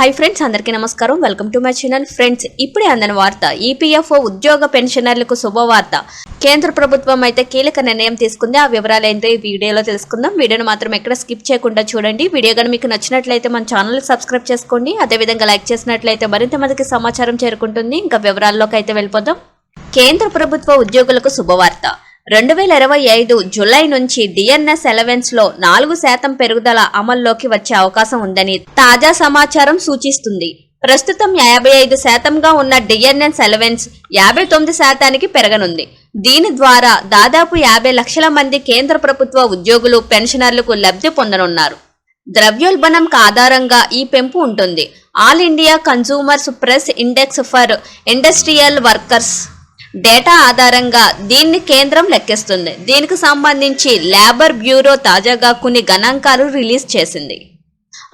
Hi friends అందరికీ నమస్కారం. Welcome to my channel friends ఇప్పుడే అందిన వార్త ఈపీఎఫ్ఓ ఉద్యోగ పెన్షనర్లకు శుభవార్త కేంద్ర ప్రభుత్వం అయితే కీలక నిర్ణయం తీసుకుంది. ఆ వివరాలు ఏంటో ఈ వీడియోలో తెలుసుకుందాం. వీడియోను మాత్రం ఎక్కడ స్కిప్ చేయకుండా చూడండి. వీడియో కానీ మీకు నచ్చినట్లయితే మన ఛానల్ సబ్స్క్రైబ్ చేసుకోండి. అదేవిధంగా లైక్ చేసినట్లయితే మరింత మందికి సమాచారం చేరుకుంటుంది. ఇంకా వివరాల్లోకి అయితే వెళ్ళిపోదాం. కేంద్ర ప్రభుత్వ ఉద్యోగులకు శుభవార్త. రెండు వేల ఇరవై ఐదు జులై నుంచి డిఎన్ఎస్ ఎలవెన్స్లో నాలుగు శాతం పెరుగుదల అమల్లోకి వచ్చే అవకాశం ఉందని తాజా సమాచారం సూచిస్తుంది. ప్రస్తుతం యాభై ఐదు శాతంగా ఉన్న డిఎన్ఎస్ ఎలవెన్స్ యాభై తొమ్మిది శాతానికి పెరగనుంది. దీని ద్వారా దాదాపు యాభై లక్షల మంది కేంద్ర ప్రభుత్వ ఉద్యోగులు పెన్షనర్లకు లబ్ధి పొందనున్నారు. ద్రవ్యోల్బణం ఆధారంగా ఈ పెంపు ఉంటుంది. All India consumers price index for industrial workers data ఆధారంగా దీన్ని కేంద్రం లెక్కిస్తుంది. దీనికి సంబంధించి లేబర్ బ్యూరో తాజాగా కొన్ని గణాంకాలు రిలీజ్ చేసింది.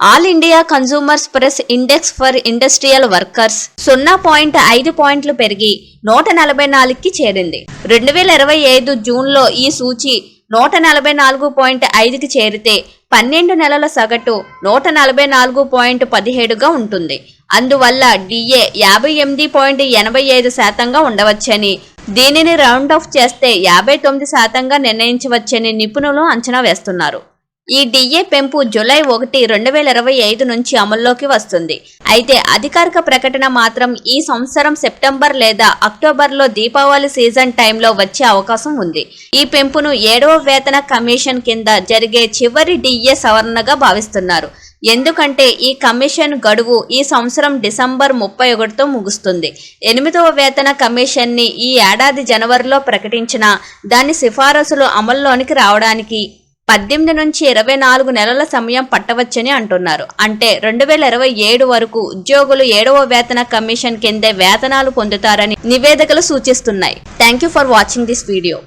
All India consumers price index for industrial workers సున్నా పాయింట్ ఐదు పాయింట్లు పెరిగి నూట నలభై నాలుగుకి చేరింది. రెండు వేల ఇరవై ఐదు జూన్లో ఈ సూచి నూట నలభై నాలుగు పాయింట్ ఐదుకి చేరితే పన్నెండు నెలల సగటు నూట నలభై నాలుగు పాయింట్ పదిహేడుగా ఉంటుంది. అందువల్ల డిఏ యాభై ఎనిమిది పాయింట్ ఎనభై ఐదు శాతంగా ఉండవచ్చని దీనిని రౌండ్ ఆఫ్ చేస్తే యాభై తొమ్మిది శాతంగా నిర్ణయించవచ్చని నిపుణులు అంచనా వేస్తున్నారు. ఈ డిఏ పెంపు జులై ఒకటి రెండు వేల ఇరవై ఐదు నుంచి అమల్లోకి వస్తుంది. అయితే అధికారిక ప్రకటన మాత్రం ఈ సంవత్సరం సెప్టెంబర్ లేదా అక్టోబర్లో దీపావళి సీజన్ టైంలో వచ్చే అవకాశం ఉంది. ఈ పెంపును ఏడవ వేతన కమిషన్ కింద జరిగే చివరి డిఏ సవరణగా భావిస్తున్నారు. ఎందుకంటే ఈ కమిషన్ గడువు ఈ సంవత్సరం డిసెంబర్ ముప్పై ఒకటితో ముగుస్తుంది. ఎనిమిదవ వేతన కమిషన్ని ఈ ఏడాది జనవరిలో ప్రకటించిన దాని సిఫారసులు అమల్లోనికి రావడానికి పద్దెనిమిది నుంచి ఇరవై నాలుగు నెలల సమయం పట్టవచ్చని అంటున్నారు. అంటే రెండు వేల ఇరవై ఏడు వరకు ఉద్యోగులు ఏడవ వేతన కమిషన్ కిందే వేతనాలు పొందుతారని నివేదికలు సూచిస్తున్నాయి. Thank you for watching this video